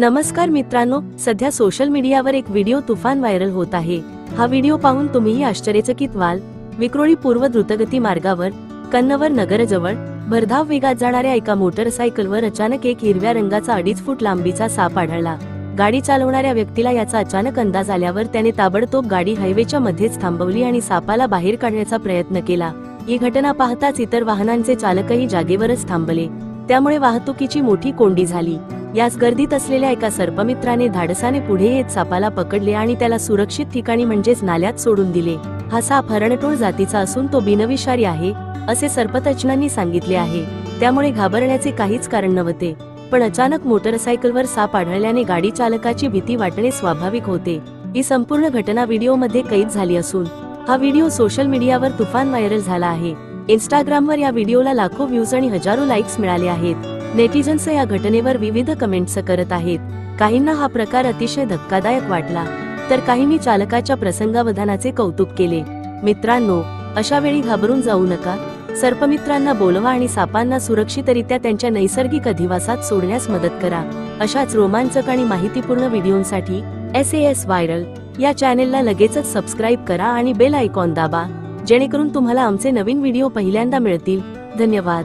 नमस्कार मित्रांनो सध्या सोशल मीडियावर एक व्हिडिओ तुफान व्हायरल होत आहे. हा व्हिडिओ पाहून तुम्हीही आश्चर्यचकित व्हाल. विक्रोळी पूर्व द्रुतगती मार्गावर कन्नवर नगरजवळ भरधाव वेगात जाणाऱ्या एका मोटरसायकलवर अचानक एक हिरव्या रंगाचा अडीच फूट लांबीचा साप आढळला. गाडी चालवणाऱ्या व्यक्तीला याचा अचानक अंदाज आल्यावर त्याने ताबडतोब गाडी हायवेच्या मध्येच थांबवली आणि सापाला बाहेर काढण्याचा प्रयत्न केला. ही घटना पाहताच इतर वाहनांचे चालकही जागेवरच थांबले. त्यामुळे वाहतुकीची मोठी कोंडी झाली. याच गर्दीत असलेल्या एका सर्पमित्राने धाडसाने पुढे येत सापाला पकडले आणि त्याला सुरक्षित ठिकाणी म्हणजेच नाल्यात सोडून दिले. हा साप हरणटोळ जातीचा असून तो बिनविषारी आहे असे सर्पतज्ञांनी सांगितले आहे. त्यामुळे घाबरण्याचे काहीच कारण नव्हते. पण अचानक मोटरसायकलवर साप आढळल्याने गाडी चालकाची भीती वाटणे स्वाभाविक होते. ही संपूर्ण घटना व्हिडिओमध्ये कैद झाली असून हा व्हिडिओ सोशल मीडियावर तुफान व्हायरल झाला आहे. इंस्टाग्रामवर या व्हिडिओला लाखो व्ह्यूज आणि हजारो लाईक्स मिळाले आहेत. नेटिझन्स या घटनेवर विविध कमेंट्स करत आहेत. काहींना हा प्रकार अतिशय धक्कादायक वाटला. तर काहींनी चालकाच्या प्रसंगावधानाचे कौतुक केले. मित्रांनो अशा वेळी घाबरून जाऊ नका. सर्पमित्रांना बोलवा आणि सापांना सुरक्षितरित्या त्यांच्या नैसर्गिक अधिवासात सोडण्यास मदत करा. अशाच रोमांचक आणि माहितीपूर्ण व्हिडिओंसाठी एस एस व्हायरल या चॅनेलला लगेचच सबस्क्राईब करा आणि बेल आयकॉन दाबा जेणेकरून तुम्हाला आमचे नवीन व्हिडिओ पहिल्यांदा मिळतील. धन्यवाद.